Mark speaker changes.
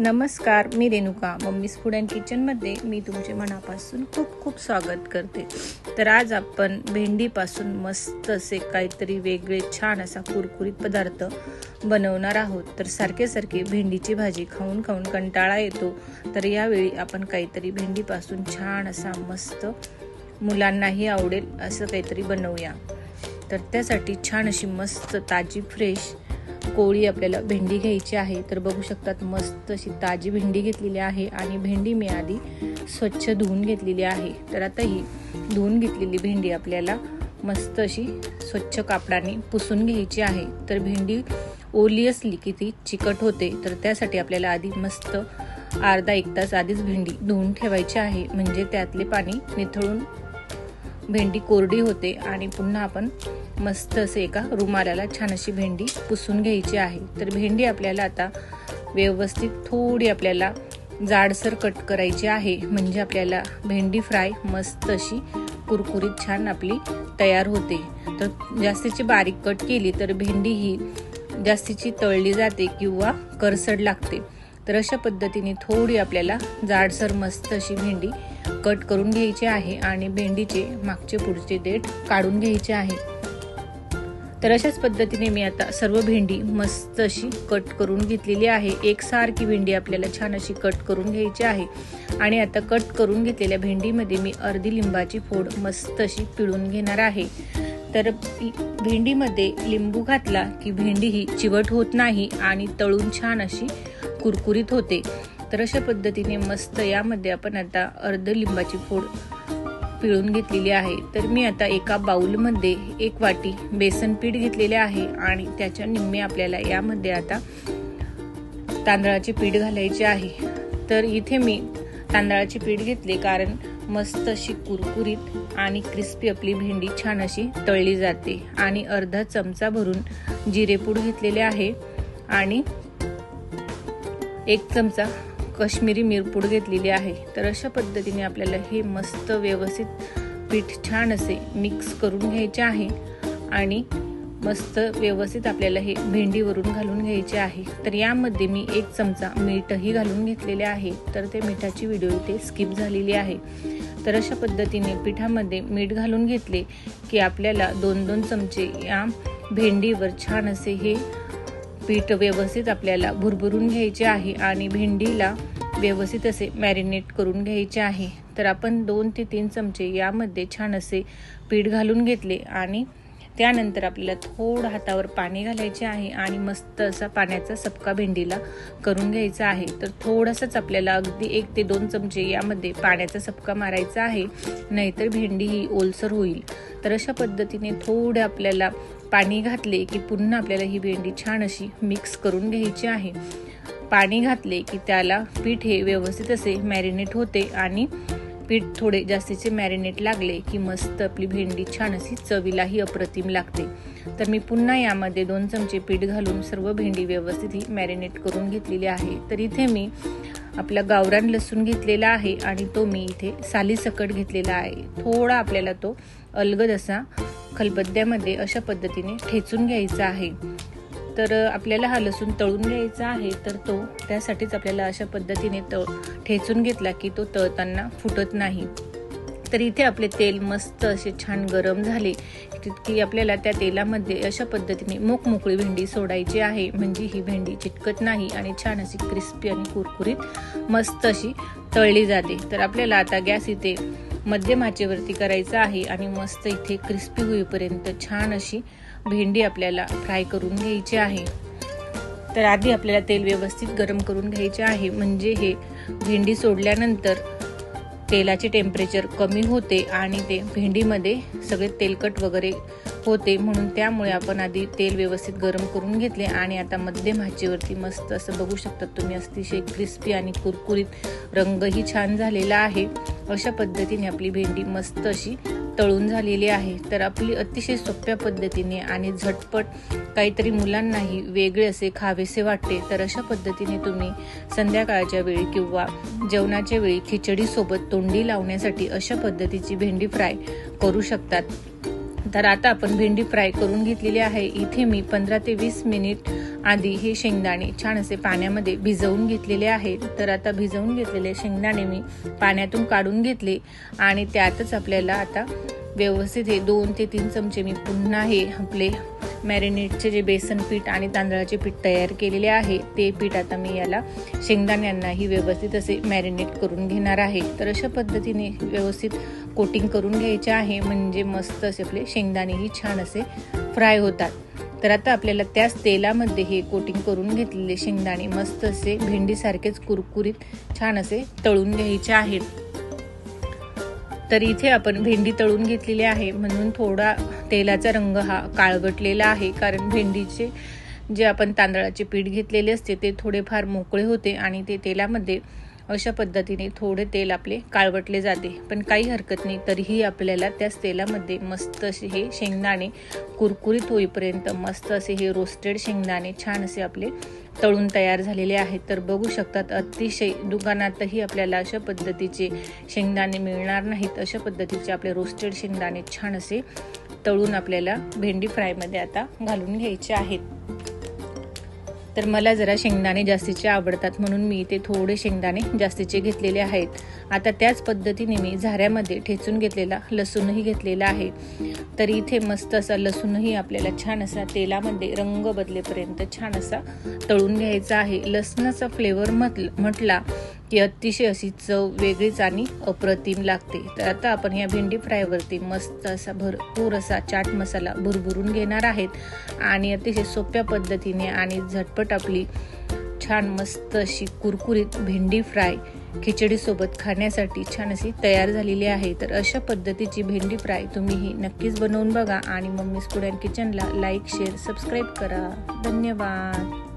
Speaker 1: नमस्कार मी Renuka. Mummy's food and किचनमध्ये मी तुमचे मनापासून खूप खूप स्वागत करते. तर आज आपण भेंडीपासून मस्त असे काहीतरी वेगळे छान असा कुरकुरीत पदार्थ बनवणार आहोत. तर सारखे सारखे भेंडीची भाजी खाऊन खाऊन कंटाळा येतो. तर यावेळी आपण काहीतरी भेंडीपासून छान असा मस्त मुलांनाही आवडेल असं काहीतरी बनवूया. तर त्यासाठी छान अशी मस्त ताजी फ्रेश कोळी आपल्याला भेंडी घ्यायची आहे तर बघू शकतात मस्त अशी ताजी भेंडी घेतलेली आहे आणि भेंडी मी आधी स्वच्छ धुवून घेतलेली आहे. तर आता ही धुवून घेतलेली भेंडी आपल्याला मस्त अशी स्वच्छ कापडाने पुसून घ्यायची आहे. तर भेंडी ओली असली की ती चिकट होते तर त्यासाठी आपल्याला आधी मस्त अर्धा एक तास आधीच भेंडी धुवून ठेवायची आहे. म्हणजे त्यातले पाणी निथळून भेंडी कोरडी होते आणि पुन्हा आपण मस्त असे एका रुमालाला छान अशी भेंडी पुसून घ्यायची आहे. तर भेंडी आपल्याला आता व्यवस्थित थोडी आपल्याला जाडसर कट करायची आहे. म्हणजे आपल्याला भेंडी फ्राय मस्त अशी कुरकुरीत छान आपली तयार होते. तर जास्तीची बारीक कट केली तर भेंडी ही जास्तीची तळली जाते किंवा करसड लागते. तर अशा पद्धतीने थोडी आपल्याला जाडसर मस्त अशी भेंडी कट करून घ्यायचे आहे आणि भेंडीचे मागचे पुढचे देठ काढून घ्यायचे आहे. तर अशाच पद्धतीने मी आता सर्व भेंडी मस्त अशी कट करून घेतलेली आहे. एकसारखी भेंडी आपल्याला छान अशी कट करून घ्यायची आहे. आणि आता कट करून घेतलेल्या भेंडीमध्ये मी अर्धी लिंबाची फोड मस्त अशी पिळून घेणार आहे. तर भेंडीमध्ये लिंबू घातला की भेंडी ही चिवट होत नाही आणि तळून छान अशी कुरकुरीत होते. तर अशा पद्धतीने मस्त यामध्ये आपण आता अर्ध लिंबाची फोड पिळून घेतलेली आहे. तर मी आता एका बाऊलमध्ये एक वाटी बेसन पीठ घेतलेले आहे आणि त्याच्या निम्मे आपल्याला यामध्ये आता तांदळाचे पीठ घालायचे आहे. तर इथे मी तांदळाचे पीठ घेतले कारण मस्त अशी कुरकुरीत आणि क्रिस्पी आपली भेंडी छान अशी तळली जाते. आणि अर्धा चमचा भरून जिरेपूड घेतलेले आहे आणि एक चमचा कश्मीरी मिरपूड घेतलेली आहे. तर अशा पद्धतीने आपल्याला हे मस्त व्यवस्थित पीठ छान असे मिक्स करून घ्यायचे आहे आणि मस्त व्यवस्थित आपल्याला हे भेंडीवरून घालून घ्यायचे आहे. तर यामध्ये मी एक चमचा मीठही घालून घेतलेले आहे. तर ते मिठाची व्हिडिओ इथे स्किप झालेली आहे. तर अशा पद्धतीने पिठामध्ये मीठ घालून घेतले की आपल्याला दोन दोन चमचे या भेंडीवर छान असे हे पीठ व्यवस्थित आपल्याला भुरभुरून घ्यायचे आहे आणि भेंडीला व्यवस्थित असे मॅरिनेट करून घ्यायचे आहे. तर आपण दोन ते तीन चमचे यामध्ये छान असे पीठ घालून घेतले आणि त्यानंतर आपल्याला थोडं हातावर पाणी घालायचे आहे आणि मस्त असा पाण्याचा सपका भेंडीला करून घ्यायचा आहे. तर थोडंसंच आपल्याला अगदी एक ते दोन चमचे यामध्ये पाण्याचा सपका मारायचा आहे नाहीतर भेंडी ही ओलसर होईल. तर अशा पद्धतीने थोडं आपल्याला पाणी घातले की पुन्हा आपल्याला ही भेंडी छान अशी मिक्स करून घ्यायची आहे. पाणी घातले की त्याला पीठ हे व्यवस्थित असे मॅरिनेट होते आणि पीठ थोडे जास्तीचे मॅरिनेट लागले की मस्त आपली भेंडी छान अशी चवीलाही अप्रतिम लागते. तर मी पुन्हा यामध्ये दोन चमचे पीठ घालून सर्व भेंडी व्यवस्थित ही मॅरिनेट करून घेतलेली आहे. तर इथे मी आपला गावरान लसूण घेतलेला आहे आणि तो मी इथे सालीसकट घेतलेला आहे. थोडा आपल्याला तो अलगद असा खलबद्द्यामध्ये अशा पद्धतीने ठेचून घ्यायचा आहे. तर आपल्याला हा लसूण तळून घ्यायचा आहे तर तो त्यासाठीच आपल्याला अशा पद्धतीने तळ ठेचून घेतला की तो तळताना फुटत नाही. तर इथे आपले तेल मस्त असे छान गरम झाले की आपल्याला त्या तेलामध्ये अशा पद्धतीने मोकमोकळी भेंडी सोडायची आहे. म्हणजे ही भेंडी चिटकत नाही आणि छान अशी क्रिस्पी आणि कुरकुरीत मस्त अशी तळली जाते. तर आपल्याला आता गॅस इथे मध्यम आचेवरती करायचा आहे आणि मस्त इथे क्रिस्पी होईपर्यंत छान अशी भेंडी आपल्याला फ्राय करून घ्यायची आहे. तर आधी आपल्याला तेल व्यवस्थित गरम करून घ्यायचे आहे. म्हणजे हे भेंडी सोडल्यानंतर तेलाचे टेम्परेचर कमी होते आणि ते भेंडीमध्ये सगळे तेलकट वगैरे होते म्हणून त्यामुळे आपण आधी तेल व्यवस्थित गरम करून घेतले आणि आता मध्यम हाचेवरती मस्त असं बघू शकतात तुम्ही अतिशय क्रिस्पी आणि कुरकुरीत रंगही छान झालेला आहे. अशा पद्धतीने आपली भेंडी मस्त अशी तळून झालेली आहे. तर आपली अतिशय सोप्या पद्धतीने आणि झटपट काहीतरी मुलांनाही वेगळे असे खावेसे वाटते. तर अशा पद्धतीने तुम्ही संध्याकाळच्या वेळी किंवा जेवणाच्या वेळी खिचडीसोबत तोंडी लावण्यासाठी अशा पद्धतीची भेंडी फ्राय करू शकतात. तर आता आपण भेंडी फ्राय करून घेतलेली आहे. इथे मी पंधरा ते वीस मिनिट आधी हे शेंगदाणे छान असे पाण्यामध्ये भिजवून घेतलेले आहेत. तर आता भिजवून घेतलेले शेंगदाणे मी पाण्यातून काढून घेतले आणि त्यातच आपल्याला आता व्यवस्थित हे दोन ते तीन चमचे मी पुन्हा हे आपले मॅरिनेटचे जे बेसन पीठ आणि तांदळाचे पीठ तयार केलेले आहे ते पीठ आता मी याला शेंगदाण्यांनाही व्यवस्थित असे मॅरिनेट करून घेणार आहे. तर अशा पद्धतीने व्यवस्थित कोटिंग करून घ्यायचे आहे. म्हणजे मस्त असे आपले शेंगदाणेही छान असे फ्राय होतात. तर आता आपल्याला त्याच तेलामध्ये हे कोटिंग करून घेतलेले शेंगदाणे मस्त असे भेंडीसारखेच कुरकुरीत छान असे तळून घ्यायचे आहेत तर इथे आपण भेंडी तळून घेतलेली आहे. म्हणून थोडा तेलाचा रंग हा काळवटलेला आहे. कारण भेंडीचे जे आपण तांदळाचे पीठ घेतलेले असते ते थोडेफार मोकळे होते आणि ते तेलामध्ये अशा पद्धतीने थोडे तेल आपले काळवटले जाते. पण काही हरकत नाही तरीही आपल्याला त्याच तेलामध्ये मस्त असे हे शेंगदाणे कुरकुरीत होईपर्यंत मस्त असे हे रोस्टेड शेंगदाणे छान असे आपले तळून तयार झालेले आहेत. तर बघू शकतात अतिशय दुकानातही आपल्याला अशा पद्धतीचे शेंगदाणे मिळणार नाहीत. अशा पद्धतीचे आपले रोस्टेड शेंगदाणे छान असे तळून आपल्याला भेंडी फ्रायमध्ये आता घालून घ्यायचे आहेत. तर मला जरा शेंगदाणे जास्तीचे आवडतात म्हणून मी इथे थोडे शेंगदाणे जास्तीचे घेतलेले आहेत. आता त्याच पद्धतीने मी झाऱ्यामध्ये ठेचून घेतलेला लसूणही घेतलेला आहे. तर इथे मस्त असा लसूणही आपल्याला छान असा तेलामध्ये रंग बदलेपर्यंत छान असा तळून घ्यायचा आहे. लसणाचा फ्लेवर म्हटला की अतिशय अशी चव वेगळीच आणि अप्रतिम लागते. तर आता आपण या भेंडी फ्रायवरती मस्त असा भरपूर असा चाट मसाला भुरभुरून घेणार आहेत. आणि अतिशय सोप्या पद्धतीने आणि झटपट आपली छान मस्त अशी कुरकुरीत भेंडी फ्राय खिचडीसोबत खाण्यासाठी छान अशी तयार झालेली आहे. तर अशा पद्धतीची भेंडी फ्राय तुम्ही ही नक्कीच बनवून बघा आणि मम्मीज फूड अँड किचनला लाईक शेअर सबस्क्राईब करा. धन्यवाद.